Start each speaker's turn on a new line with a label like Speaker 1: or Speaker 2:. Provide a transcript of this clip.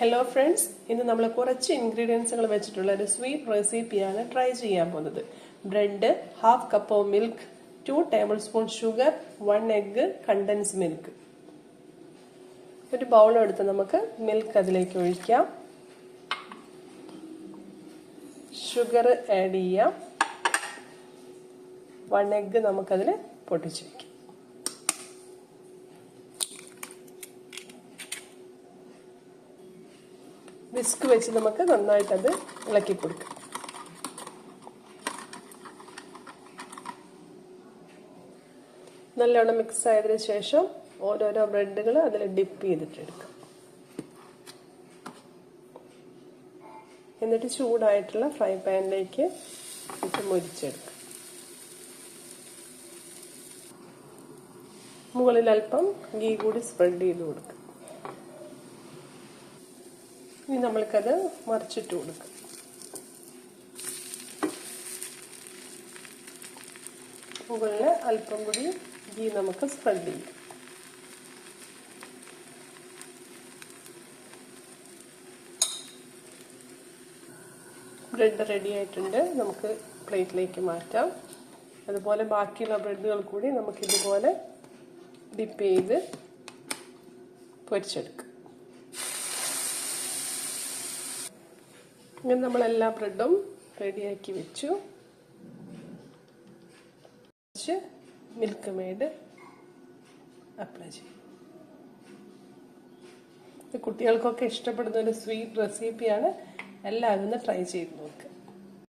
Speaker 1: Hello friends ഇന്ന് നമ്മൾ കുറച്ച് ഇൻഗ്രീഡിയൻസുകൾ വെച്ചിട്ടുള്ള ഒരു സ്വീറ്റ് റെസിപ്പിയാണ് ട്രൈ ചെയ്യാൻ പോകുന്നത്. Bread half cup of milk two tablespoon sugar one egg condensed milk ഒരു ബൗൾ എടുത്ത് നമുക്ക് മിൽക്ക് അതിലേക്ക് ഒഴിക്കാം. ഷുഗർ ആഡ് ചെയ്യാം. വൺ എഗ് നമുക്കതിൽ പൊട്ടിച്ച് വയ്ക്കാം വിസ്ക് വെച്ച് നമുക്ക് നന്നായിട്ട് അത് ഇളക്കി കൊടുക്കാം. നല്ലോണം മിക്സ് ആയതിനു ശേഷം ഓരോരോ ബ്രെഡുകൾ അതിൽ ഡിപ്പ് ചെയ്തിട്ടെടുക്കാം എന്നിട്ട് ചൂടായിട്ടുള്ള ഫ്രൈ പാനിലേക്ക് ഇട്ട് മുരിച്ചെടുക്കാം. മുകളിൽ അല്പം ഗീ കൂടി സ്പ്രെഡ് ചെയ്ത് കൊടുക്കാം. ഇനി നമ്മൾക്കത് മറിച്ചിട്ട് കൊടുക്കാം. മുകളിൽ അല്പം കൂടി ഗീ നമുക്ക് സ്പ്രെഡ് ചെയ്യാം. ബ്രെഡ് റെഡി ആയിട്ടുണ്ട്. നമുക്ക് പ്ലേറ്റിലേക്ക് മാറ്റാം. അതുപോലെ ബാക്കിയുള്ള ബ്രെഡുകൾ കൂടി നമുക്ക് ഇതുപോലെ ഡിപ്പ് ചെയ്ത് പൊരിച്ചെടുക്കാം. ഇങ്ങനെ നമ്മൾ എല്ലാ ബ്രെഡും റെഡിയാക്കി വെച്ചു. മിൽക്ക് മെയ്ഡ് അപ്ലൈ ചെയ്യും കുട്ടികൾക്കൊക്കെ ഇഷ്ടപ്പെടുന്ന ഒരു സ്വീറ്റ് റെസിപ്പിയാണ് എല്ലാവരും ട്രൈ ചെയ്ത് നോക്കുക